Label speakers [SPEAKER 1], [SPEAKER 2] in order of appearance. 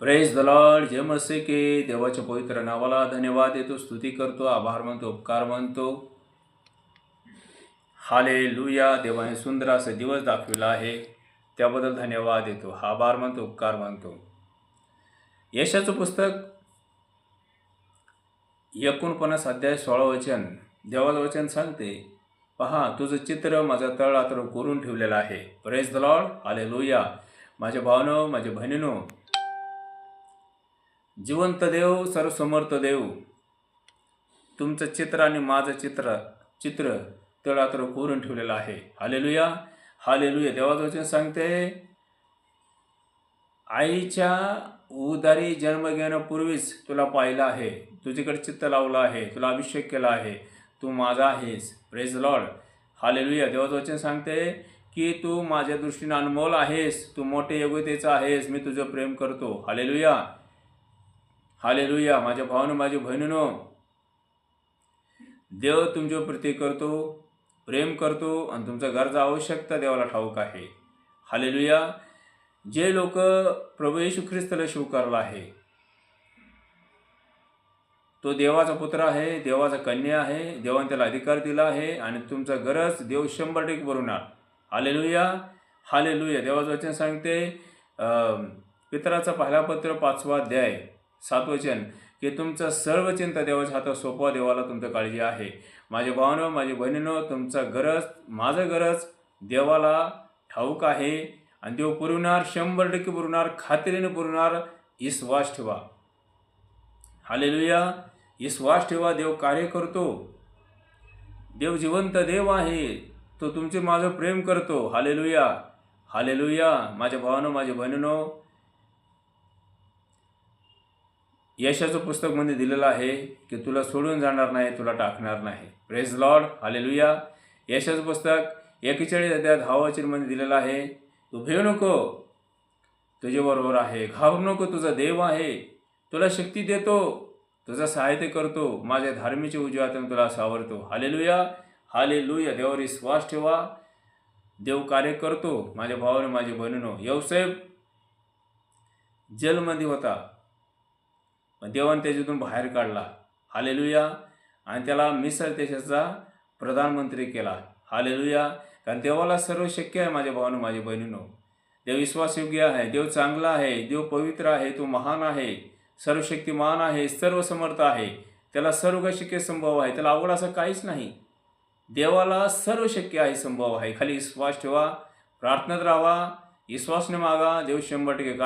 [SPEAKER 1] Press the Lord जय मसे के देवाच्या पवित्र नावाला धन्यवाद देतो स्तुती करतो आभार मानतो उपकार मानतो. हाले लुया देवाने सुंदर असे दिवस दाखविला आहे. त्याबद्दल धन्यवाद देतो हा आभार मानतो उपकार मानतो. यशाचं पुस्तक एकोणपन्नास अध्याय सोळा वचन देवाचं वचन सांगते पहा तुझं चित्र माझा तळ आतर करून ठेवलेलं आहे. प्रेस द लॉर्ड हाले लुया माझ्या भावनो माझ्या बहिणीनो जिवंत देव सर्वसमर्थ देव. तुमचं चित्र आणि माझं चित्र चित्र तळातर कोरून ठेवलेलं आहे. हालेलुया. हालेलुया. देवाचं वचन सांगते आईच्या उदारी जन्म घेण्यापूर्वीच तुला पाहिलं आहे. तुझ्याकडे चित्त लावलं आहे. तुला अभिषेक केला आहे. तू माझा आहेस. Praise Lord hallelujah. देवाचं वचन सांगते की तू माझ्या दृष्टीने अनमोल आहेस. तू मोठे योग्यतेचा आहेस. मी तुझं प्रेम करतो. हालेलुया. हालेलुया. माझ्या भावानं माझ्या बहिणीनो देव तुमच्या प्रती करतो प्रेम करतो आणि तुमचा गरजा आवश्यकता देवाला ठाऊक आहे. हालेलुया. जे लोक प्रभू येशू ख्रिस्ताला स्वीकारला आहे तो देवाचा पुत्र आहे देवाचा कन्या आहे देवाने त्याला अधिकार दिला आहे आणि तुमचा गरज देव शंभर टक्के भरवणार हालेलुया. हालेलुया. देवाचं वचन सांगते पित्राचा पितराचा पहिला पत्र पाचवा अध्याय. सातवचन की तुमचं सर्व चिंता देवाच्या हातात सोपवा देवाला तुमचं काळजी आहे. माझ्या भावानं माझ्या बहिणीनं तुमचा गरज माझं गरज देवाला ठाऊक आहे. आणि देव पुरवणार शंभर टक्के पुरवणार खात्रीने पुरवणार विश्वास ठेवा. हालेलुया. विश्वास ठेवा देव कार्य करतो. देव जिवंत देव आहे. तो तुमचे माझं प्रेम करतो. हालेलुया. हालेलुया. माझ्या भावानं माझ्या बहिणीनो यशाचं पुस्तक म्हणजे दिलेलं आहे की तुला सोडून जाणार नाही तुला टाकणार नाही. प्रेज लॉर्ड हालेलुया यशाचं पुस्तक एकेचाळीस अध्याय दहा दिलेलं आहे. तू भेऊ नको. तुझ्याबरोबर आहे. घाबरू नको. तुझा देव आहे. तुला शक्ती देतो. तुझा सहाय्य करतो. माझ्या धार्मीच्या उजव्यातून तुला सावरतो. हालेलुया हालेलुया देवावर विश्वास ठेवा. देव कार्य करतो. माझ्या भावाने माझे बहिणीनो येवसाहेब जेलमध्ये होता. पण देवाने त्याच्यातून बाहेर काढला. हालेलुया. आणि त्याला मिसळ देशाचा प्रधानमंत्री केला. हालेलुया. कारण देवाला सर्व शक्य आहे माझ्या भावानं माझ्या बहिणीनो. देव विश्वासयोग्य आहे. देव चांगला आहे. देव पवित्र आहे. तो महान आहे. सर्व शक्तिमान आहे. सर्व समर्थ आहे. त्याला सर्व काही शक्य संभव आहे. त्याला आवड असं काहीच नाही. देवाला सर्व शक्य आहे संभव आहे. खाली विश्वास ठेवा. प्रार्थनेत राहा. विश्वासने मागा. देव शंभर टक्के कार्य